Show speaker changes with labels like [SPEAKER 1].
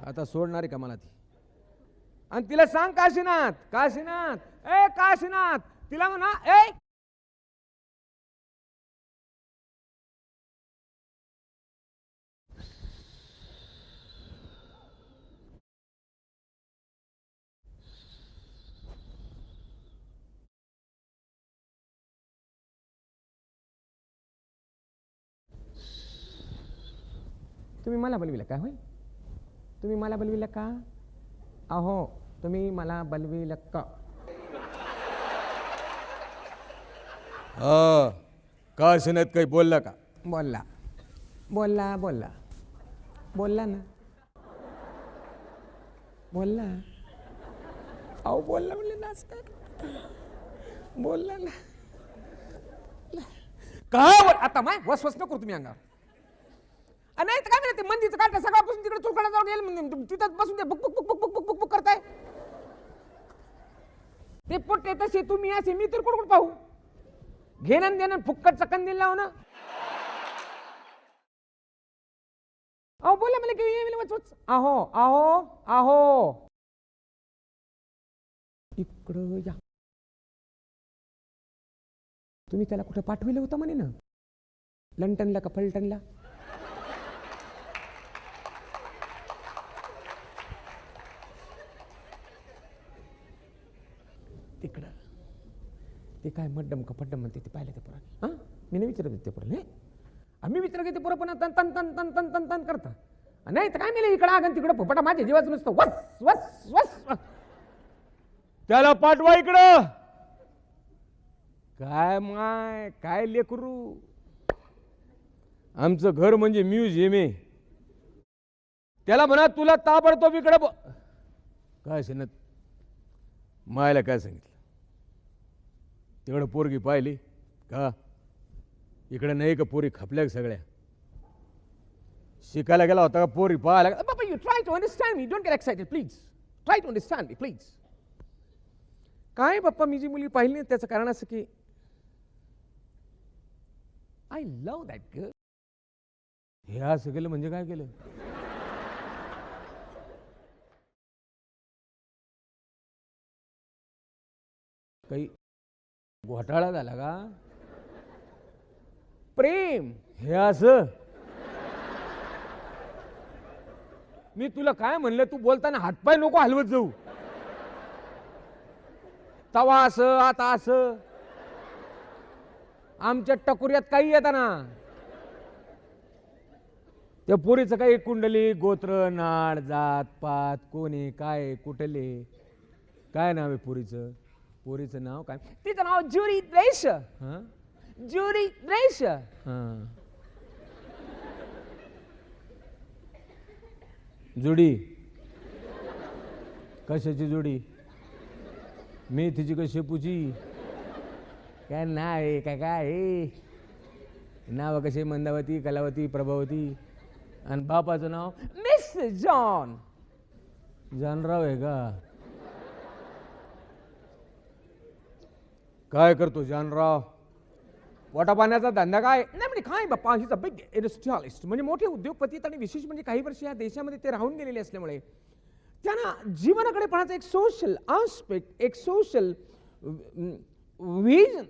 [SPEAKER 1] आता सोडणार आहे का मला ती? आणि तिला सांग काशीनाथ काशीनाथ ए काशीनाथ तिला म्हणा ए! तुम्ही मला बलविलं काय होईल? तुम्ही मला बलविलं का? अहो तुम्ही मला बलविलं का?
[SPEAKER 2] हा काशीनाथ काही बोलला का?
[SPEAKER 1] बोलला. बोलला बोलला. बोलला ना. बोलला. अहो बोलला म्हणले नाचतात बोलला ना. काय? बोल आता माय वस वस नको तुम्ही अंगावर अ, नाही तर काय माहिती ते मंदीचं काढता सकाळपासून तिकडे चुकडा जाऊन येईल म्हणजे तिथं बसून ते book book book book book book book book करताय. ते पोटे तसे तुम्ही असे मी तर कुठं कुठं पाहू. घेणं देणं फुक्कट चकन दिलं लाव अहो बोला मला की येईल वच वच. आहो अहो अहो इकडं या. तुम्ही त्याला कुठं पाठविलं होतं म्हणे ना? लंटनला का फलटनला तिकडं. ते काय मड्डम कपड्डम फड्डम म्हणते ते पाहिलं ते पुरा. हां? मी नाही विचारत ते पोराने आम्ही विचार घेते पोरं पण तन तन तन तन तन तन तन करता. नाही तर काय मिळेल इकडं आगन तिकडं फुपटा माझ्या जीवाचं नुसतं वस वस वस
[SPEAKER 2] त्याला पाठवा इकडं.
[SPEAKER 1] काय माय काय लेकरू? आमचं घर म्हणजे म्युझियम आहे. त्याला म्हणा तुला ताबडतोब इकडं ब- काय सांगत मायला काय सांगितलं? तिकडं पोरगी पाहिली का? इकडे नाही का पोरी खपल्या सगळ्या? शिकायला गेला होता का पोरी पाहायला? बाबा you try to understand me don't get excited please try to understand me please काय बाप्पा मी जी मुली पाहिली नाही त्याचं कारण असं की आय लव्ह दॅट गर्ल हे असं केलं म्हणजे काय केलं? काही घोटाळा झाला का? प्रेम हे असं. मी तुला काय म्हणलं तू बोलताना हातपाय नको हलवत जाऊ. तवा असं आता असं. आमच्या टकुऱ्यात काही येताना त्या पोरीचं काही कुंडली गोत्र नाड जात पात कोणी काय कुठले? काय नाव आहे पोरीचं नाव काय? तिचं नाव जुरी हं? जुरी द्रेश हं. जुडी. कशाची जुडी? मेथीची का शेपूची? काय नाव आहे काय काय? नाव कसे मंदावती कलावती प्रभावती. आणि बापाचं नाव? Miss John. जानराव आहे का? काय करतो जानराव? वाटा पाण्याचा धंदा काय? नाही म्हणजे काय Bappa he's a big industrialist म्हणजे मोठे उद्योगपती आणि विशेष म्हणजे काही वर्ष या देशामध्ये ते राहून गेलेले असल्यामुळे. त्यांना जीवनाकडे पाहण्याचा एक सोशल आस्पेक्ट एक सोशल विजन